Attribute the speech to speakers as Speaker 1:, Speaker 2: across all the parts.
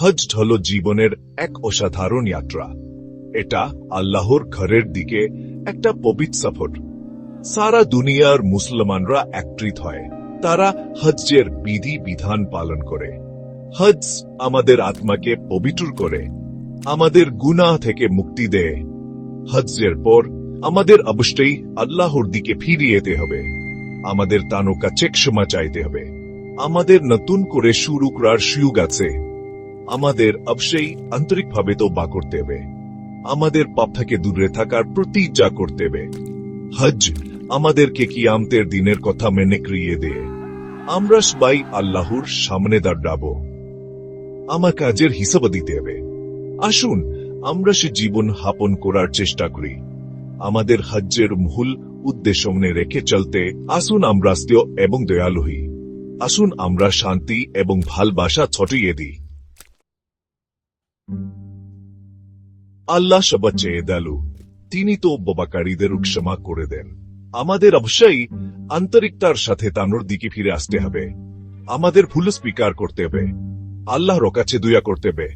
Speaker 1: হজ হল জীবনের এক অসাধারণ যাত্রা। এটা আল্লাহর ঘরের দিকে একটা পবিত্র সফর। সারা দুনিয়ার মুসলমানরা একত্রিত হয়। তারা হজ্জের বিধি বিধান পালন করে। হজ আমাদের আত্মাকে পবিত্র করে, আমাদের গুনাহ থেকে মুক্তি দেয়। হজ্জের পর আমাদের অবশ্যই আল্লাহর দিকে ফিরিয়ে যেতে হবে। আমাদের তানো কাছে ক্ষমা চাইতে হবে। আমাদের নতুন করে শুরু করার সুযোগ আছে। আমাদের অবশ্যই আন্তরিকভাবে তো বা করতে হবে। আমাদের পাপ থেকে দূরে থাকার প্রতিজ্ঞা করতে হবে। হজ আমাদেরকে কি আমতের দিনের কথা মেনে ক্রিয়ে দিয়ে আমরা সবাই আল্লাহর সামনে দাঁড়াবো। আমার কাজের হিসাব দিতে হবে। আসুন, আমরা সে জীবন হাপন করার চেষ্টা করি। আমাদের হজ্জের মূল উদ্দেশ্য মনে রেখে চলতে আসুন আমরা এবং দয়ালু হই। আসুন আমরা শান্তি এবং ভালবাসা ছটিয়ে দিই। আল্লাহ সবা চেয়ে দালু তিনি তো বোবাকারীদের ক্ষমা করে দেন। আমাদের অবশ্যই আন্তরিকতার সাথে তানোর দিকে ফিরে আসতে হবে। আমাদের ভুল স্বীকার করতে হবে। আল্লাহর কাছে দুয়া করতে হবে।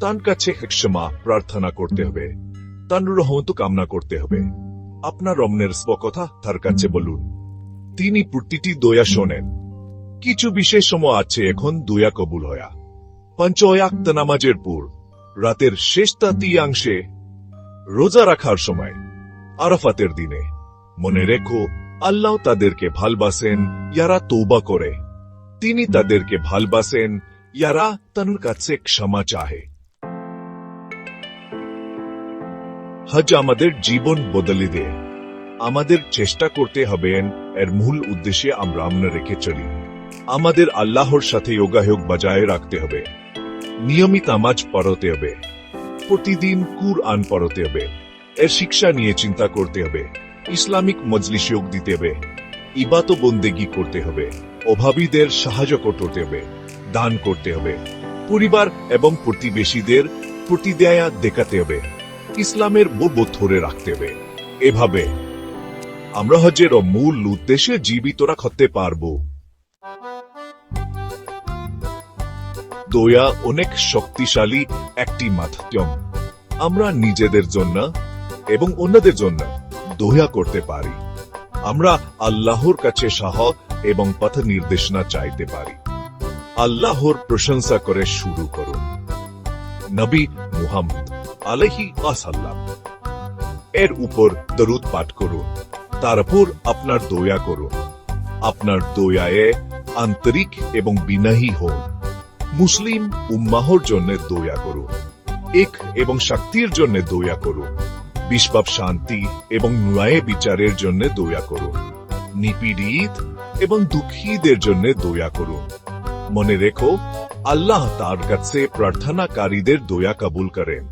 Speaker 1: তার কাছে ক্ষমা প্রার্থনা করতে হবে। তার রহমত কামনা করতে হবে। আপনার রমনের কথা তার কাছে বলুন। তিনি প্রতিটি দয়া শোনেন। কিছু বিশেষ সময় আছে এখন দয়া কবুল হয়া। পঞ্চয়াক্ত নামাজের পর রাতের শেষ তৃতীয়াংশে রোজা রাখার সময় আরাফাতের দিনে। মনে রেখো আল্লাহ তাদেরকে ভালবাসেন ইয়ারা তৌবা করে। তিনি তাদেরকে ভালবাসেন ইয়ারা তার কাছে ক্ষমা চাহে। হজ আমাদের জীবন বদলে দেয় আমাদের চেষ্টা করতে হবে এর মূল উদ্দেশ্যে আমরা আমরা রেখে চলি। আমাদের আল্লাহর সাথে যোগাযোগ বজায় রাখতে হবে। নিয়মিত আমাজ পড়তে হবে। প্রতিদিন কুর আন পড়তে হবে। এর শিক্ষা নিয়ে চিন্তা করতে হবে। ইসলামিক মজলিস যোগ দিতে হবে। ইবাত বন্দেগি করতে হবে। অভাবীদের সাহায্য করতে হবে। দান করতে হবে। পরিবার এবং প্রতিবেশীদের প্রতিদেয়া দেখাতে হবে। ইসলামের বোধ ধরে রাখতে হবে। এভাবে আমরা হজের মূল উদ্দেশ্যে জীবিত রাখতে পারব। দয়া অনেক শক্তিশালী একটি মাধ্যম। আমরা নিজেদের জন্য এবং অন্যদের জন্য দয়া করতে পারি। আমরা আল্লাহর কাছে সাহ এবং পথ নির্দেশনা চাইতে পারি। আল্লাহর প্রশংসা করে শুরু করুন। নবী মুহাম্মদ আলহি আসাল্লাম এর উপর দরুদ পাঠ করুন। তারপর আপনার দয়া করুন। আপনার দয়ায়ে আন্তরিক এবং বিনাহী হন। মুসলিম উম্মাহর জন্য দয়া করুন এক এবং শক্তির জন্য দয়া করুন বিশ্বব শান্তি এবং ন্যায় বিচারের জন্য দয়া করুন নিপীড়িত এবং দুঃখীদের জন্য দয়া করুন মনে রেখো, আল্লাহ তার কাছে প্রার্থনাকারীদের দয়া কবুল করেন।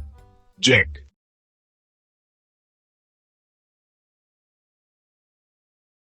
Speaker 1: জ্যাক